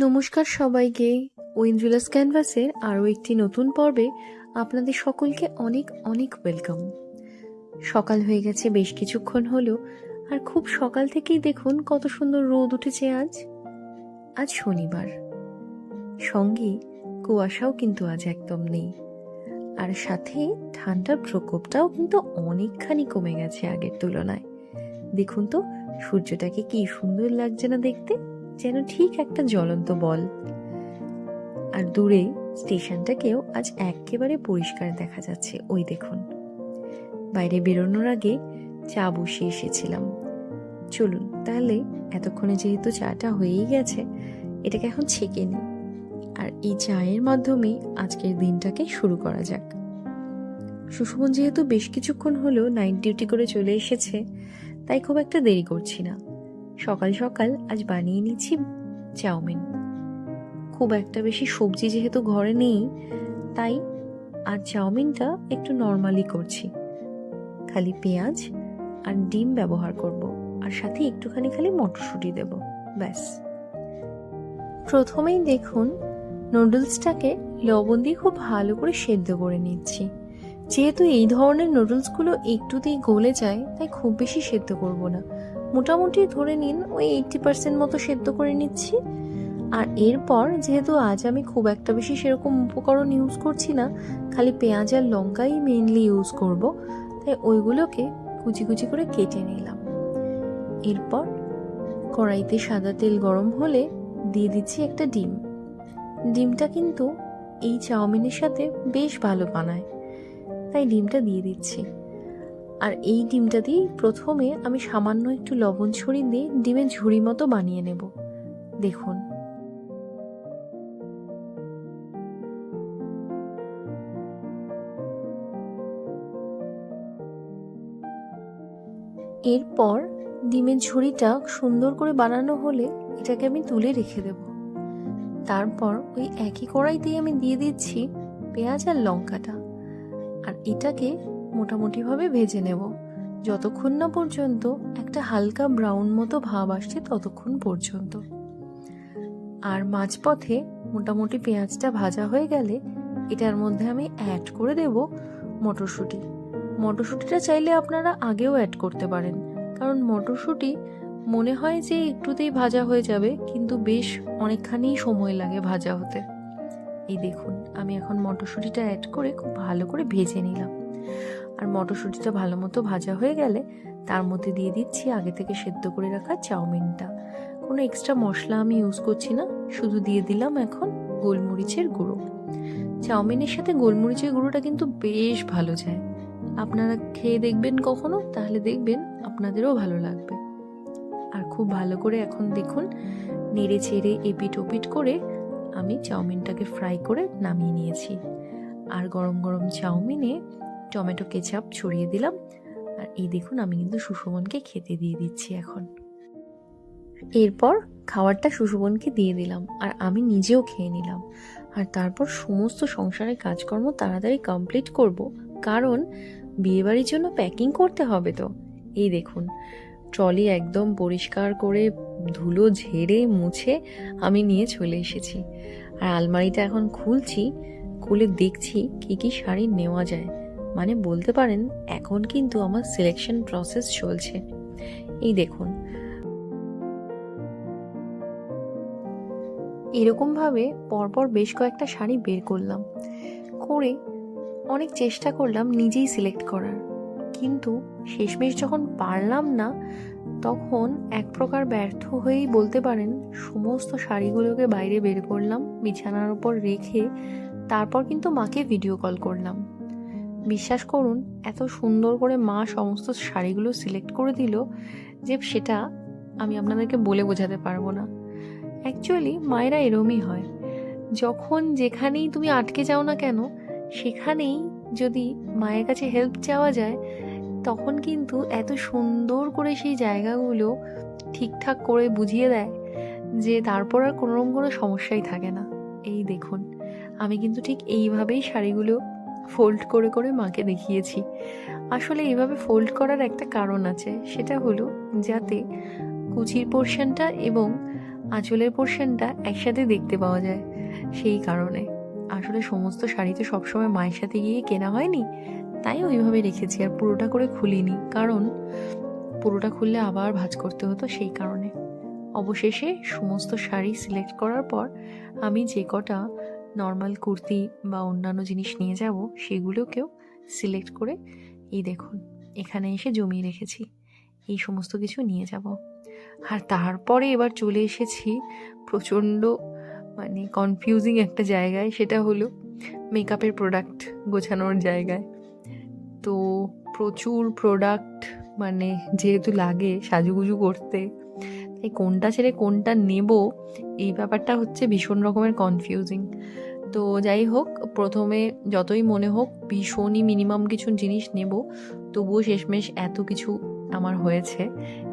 নমস্কার সবাইকে। ওয়েঞ্জুলাস ক্যানভাসের আরও একটি নতুন পর্বে আপনাদের সকলকে অনেক অনেক ওয়েলকাম। সকাল হয়ে গেছে, বেশ কিছুক্ষণ হলো, আর খুব সকাল থেকেই দেখুন কত সুন্দর রোদ উঠেছে আজ। আজ শনিবার। সঙ্গে কুয়াশাও কিন্তু আজ একদম নেই। আর সাথে ঠান্ডার প্রকোপটাও কিন্তু অনেকখানি কমে গেছে আগের তুলনায়। দেখুন তো, সূর্যটাকে কি সুন্দর লাগছে না দেখতে। যেন ঠিক একটা জ্বলন্ত বল। আর দূরে স্টেশনটাকেও আজ একেবারে পরিষ্কার দেখা যাচ্ছে, ওই দেখুন। বাইরে বেরোনোর আগে চা বসিয়ে এসেছিলাম। চলুন, তাহলে এতক্ষণে যেহেতু চাটা হয়েই গেছে, এটাকে এখন ছেঁকে নিই। আর এই চায়ের মাধ্যমে আজকের দিনটাকে শুরু করা যাক। সুষমন যেহেতু বেশ কিছুক্ষণ হলো নাইট ডিউটি করে চলে এসেছে, তাই খুব একটা দেরি করছি না। সকাল সকাল আজ বানিয়ে নিচ্ছি চাউমিন। খুব একটা বেশি সবজি যেহেতু ঘরে নেই, তাই আর চাউমিনটা একটু নর্মালি করছি। খালি পেঁয়াজ আর ডিম ব্যবহার করব, আর সাথে একটুখানি খালি মটরশুঁটি দেব, ব্যাস। প্রথমেই দেখুন নুডলসটাকে লবণ দিয়ে খুব ভালো করে সেদ্ধ করে নিচ্ছি। যেহেতু এই ধরনের নুডলসগুলো একটুতেই গলে যায়, তাই খুব বেশি সেদ্ধ করব না। মোটামুটি ধরে নিন ওই এইটটি পার্সেন্ট মতো সেদ্ধ করে নিচ্ছি। আর এরপর যেহেতু আজ আমি খুব একটা বেশি সেরকম উপকরণ ইউজ করছি না, খালি পেঁয়াজ আর লঙ্কাই মেনলি ইউজ করব, তাই ওইগুলোকে কুচি কুচি করে কেটে নিলাম। এরপর কড়াইতে সাদা তেল গরম হলে দিয়ে দিচ্ছি একটা ডিম। ডিমটা কিন্তু এই চাউমিনের সাথে বেশ ভালো বানায়, তাই ডিমটা দিয়ে দিচ্ছি। আর এই ডিমটা দিয়ে প্রথমে আমি সামান্য একটু লবণ ছড়িয়ে দিয়ে ডিমের ঝুড়ি মতো বানিয়ে নেব। দেখুন। এরপর ডিমের ঝুড়িটা সুন্দর করে বানানো হলে এটাকে আমি তুলে রেখে দেব। তারপর ওই একই কড়াইতেই আমি দিয়ে দিচ্ছি পেঁয়াজ আর লঙ্কাটা। আর এটাকে মোটামুটিভাবে ভেজে নেব। যতক্ষণ না পর্যন্ত একটা হালকা ব্রাউন মতো ভাব আসছে ততক্ষণ পর্যন্ত। আর মাঝপথে মোটামুটি পেঁয়াজটা ভাজা হয়ে গেলে এটার মধ্যে আমি অ্যাড করে দেব মটরশুঁটি। মটরশুঁটিটা চাইলে আপনারা আগেও অ্যাড করতে পারেন। কারণ মটরশুঁটি মনে হয় যে একটুতেই ভাজা হয়ে যাবে, কিন্তু বেশ অনেকখানি সময় লাগে ভাজা হতে। এই দেখুন, আমি এখন মটরশুঁটিটা অ্যাড করে খুব ভালো করে ভেজে নিলাম। আর মটরশুঁটিটা ভালো মতো ভাজা হয়ে গেলে তার মধ্যে দিয়ে দিচ্ছি আগে থেকে সেদ্ধ করে রাখা চাউমিনটা। কোনো এক্সট্রা মশলা আমি ইউজ করছি না, শুধু দিয়ে দিলাম এখন গোলমরিচের গুঁড়ো। চাউমিনের সাথে গোলমরিচের গুঁড়োটা কিন্তু বেশ ভালো যায়। আপনারা খেয়ে দেখবেন কখনো, তাহলে দেখবেন আপনাদেরও ভালো লাগবে। আর খুব ভালো করে এখন দেখুন, নেড়ে চেড়ে এপিট ওপিট করে আমি চাউমিনটাকে ফ্রাই করে নামিয়ে নিয়েছি। আর গরম গরম চাউমিনে টমেটো কেচাপ ছড়িয়ে দিলাম। আর এই দেখুন, আমি কিন্তু সুষমনকে খেতে দিয়ে দিচ্ছি এখন। এরপর খাবারটা সুষমনকে দিয়ে দিলাম আর আমি নিজেও খেয়ে নিলাম। আর তারপর সমস্ত সংসারের কাজকর্ম তাড়াতাড়ি কমপ্লিট করব, কারণ বিয়েবাড়ির জন্য প্যাকিং করতে হবে তো। এই দেখুন, ট্রলি একদম পরিষ্কার করে ধুলো ঝেড়ে মুছে আমি নিয়ে চলে এসেছি। আর আলমারিটা এখন খুলছি, খুলে দেখছি কি কি শাড়ি নেওয়া যায়। মানে বলতে পারেন, এখন কিন্তু আমার সিলেকশন প্রসেস চলছে। এই দেখুন। এরকমভাবে পরপর বেশ কয়েকটা শাড়ি বের করলাম। করে অনেক চেষ্টা করলাম নিজেই সিলেক্ট করার। কিন্তু শেষমেশ যখন পারলাম না, তখন এক প্রকার ব্যর্থ হয়েই বলতে পারেন, সমস্ত শাড়িগুলোকে বাইরে বের করলাম, বিছানার উপর রেখে তারপর কিন্তু মাকে ভিডিও কল করলাম। বিশ্বাস করুন, এত সুন্দর করে মা সমস্ত শাড়িগুলো সিলেক্ট করে দিল যে সেটা আমি আপনাদেরকে বলে বোঝাতে পারব না। অ্যাকচুয়ালি মায়েরা এরমই হয়। যখন যেখানেই তুমি আটকে যাও না কেন, সেখানেই যদি মায়ের কাছে হেল্প চাওয়া যায়, তখন কিন্তু এত সুন্দর করে সেই জায়গাগুলো ঠিকঠাক করে বুঝিয়ে দেয় যে তারপর আর কোনো রকম কোনো সমস্যাই থাকে না। এই দেখুন, আমি কিন্তু ঠিক এইভাবেই শাড়িগুলো ফোল্ড করে করে মাকে দেখিয়েছি। আসলে এভাবে ফোল্ড করার একটা কারণ আছে, সেটা হলো যাতে কুচির পোর্শনটা এবং আঁচলের পোর্শনটা একসাথে দেখতে পাওয়া যায়, সেই কারণে। আসলে সমস্ত শাড়ি তো সবসময় মায়ের সাথে গিয়ে কেনা হয়নি, তাই ওইভাবে রেখেছি আর পুরোটা করে খুলিনি, কারণ পুরোটা খুললে আবার ভাঁজ করতে হতো সেই কারণে। অবশেষে সমস্ত শাড়ি সিলেক্ট করার পর আমি যে কটা নর্মাল কুর্তি বা অন্যান্য জিনিস নিয়ে যাব, সেগুলোকেও সিলেক্ট করে, এই দেখুন, এখানে এসে জমিয়ে রেখেছি, এই সমস্ত কিছু নিয়ে যাব। আর তারপরে এবার চলে এসেছি প্রচণ্ড মানে কনফিউজিং একটা জায়গায়, সেটা হলো মেকআপের প্রোডাক্ট গোছানোর জায়গায়। তো প্রচুর প্রোডাক্ট মানে যেহেতু লাগে সাজুগুজু করতে তাই কোনটা ছেড়ে কোনটা নেব, এই ব্যাপারটা হচ্ছে ভীষণ রকমের কনফিউজিং তো যাই হোক, প্রথমে যতই মনে হোক, ভীষণই মিনিমাম কিছু জিনিস নেব, তবুও শেষমেশ এত কিছু আমার হয়েছে,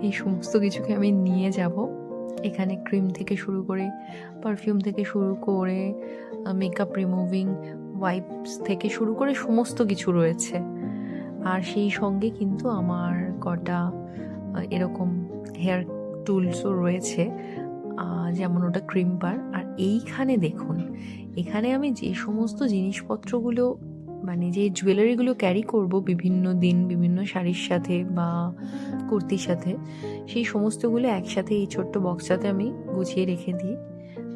এই সমস্ত কিছুকে আমি নিয়ে যাব। এখানে ক্রিম থেকে শুরু করে পারফিউম থেকে শুরু করে মেকআপ রিমুভিং ওয়াইপস থেকে শুরু করে সমস্ত কিছু রয়েছে। আর সেই সঙ্গে কিন্তু আমার কটা এরকম হেয়ার টুলসও রয়েছে যেমন ওটা ক্রিম বার আর এইখানে দেখুন, এখানে আমি যে সমস্ত জিনিসপত্রগুলো মানে যে জুয়েলারিগুলো ক্যারি করব বিভিন্ন দিন, বিভিন্ন শাড়ির সাথে বা কুর্তির সাথে, সেই সমস্তগুলো একসাথে এই ছোট্ট বক্সটাতে আমি গুছিয়ে রেখে দিই।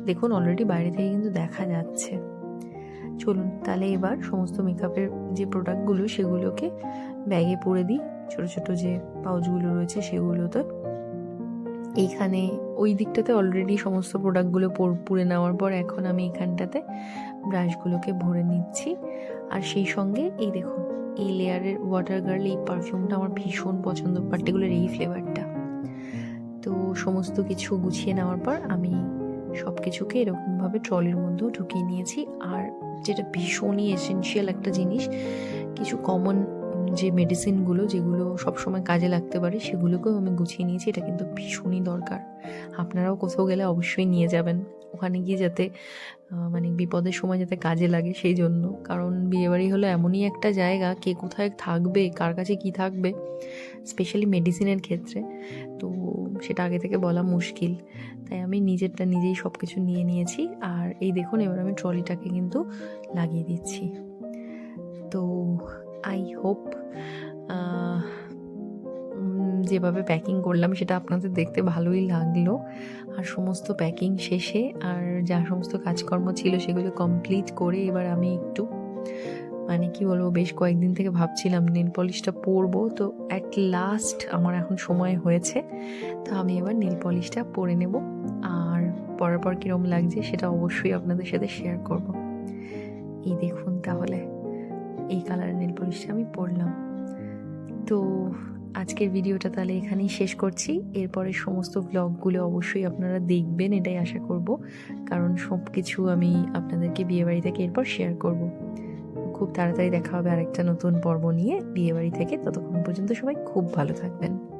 দেখুন অলরেডি বাইরে থেকে কিন্তু দেখা যাচ্ছে। চলুন তাহলে এবার সমস্ত মেকআপের যে প্রোডাক্টগুলো সেগুলোকে ব্যাগে পরে দিই। ছোটো ছোটো যে পাউচগুলো রয়েছে, সেগুলোতে এইখানে ওই দিকটাতে অলরেডি সমস্ত প্রোডাক্টগুলো পর- পুড়ে নেওয়ার পর এখন আমি এখানটাতে ব্রাশগুলোকে ভরে নিচ্ছি। আর সেই সঙ্গে এই দেখুন, এই লেয়ারের ওয়াটার গার্ল এই পারফিউমটা আমার ভীষণ পছন্দ পার্টিকুলার এই ফ্লেভারটা তো সমস্ত কিছু গুছিয়ে নেওয়ার পর আমি সব কিছুকে এরকমভাবে ট্রলির মধ্যেও ঢুকিয়ে নিয়েছি। আর যেটা ভীষণই এসেনশিয়াল একটা জিনিস, কিছু কমন যে মেডিসিনগুলো যেগুলো সবসময় কাজে লাগতে পারে, সেগুলোকেও আমি গুছিয়ে নিয়েছি। এটা কিন্তু ভীষণই দরকার। আপনারাও কোথাও গেলে অবশ্যই নিয়ে যাবেন। ওখানে গিয়ে যাতে মানে বিপদের সময় যাতে কাজে লাগে সেই জন্য কারণ বিয়েবাড়ি হলো এমনই একটা জায়গা, কে কোথায় থাকবে, কার কাছে কি থাকবে স্পেশালি মেডিসিনের ক্ষেত্রে। তো সেটা আগে থেকে বলা মুশকিল। তাই আমি নিজেরটা নিজেই সব কিছু নিয়ে নিয়েছি। আর এই দেখুন, এবার আমি ট্রলিটাকে কিন্তু লাগিয়ে দিচ্ছি। তো আই হোপ যেভাবে প্যাকিং করলাম সেটা আপনাদের দেখতে ভালোই লাগল। আর সমস্ত প্যাকিং শেষে আর যা সমস্ত কাজকর্ম ছিল সেগুলো কমপ্লিট করে এবার আমি একটু মানে কি বলব, বেশ কয়েকদিন থেকে ভাবছিলাম নেল পলিশটা পরবো। তো অ্যাট লাস্ট আমার এখন সময় হয়েছে, তো আমি এবার নেল পলিশটা পরে নেব। আর পরার পর কীরকম লাগছে সেটা অবশ্যই আপনাদের সাথে শেয়ার করব। এই দেখুন তাহলে। এই কালারের নেল পলিশটা আমি পরলাম। তো আজকের ভিডিওটা তাহলে এখানেই শেষ করছি। এরপরে সমস্ত ব্লগগুলো অবশ্যই আপনারা দেখবেন, এটাই আশা করব। কারণ সব কিছু আমি আপনাদেরকে বিয়েবাড়ি থেকে এরপর শেয়ার করব। খুব তাড়াতাড়ি দেখা হবে আরেকটা নতুন পর্ব নিয়ে। বিয়েবাড়ি থেকে ততক্ষণ পর্যন্ত সবাই খুব ভালো থাকবেন।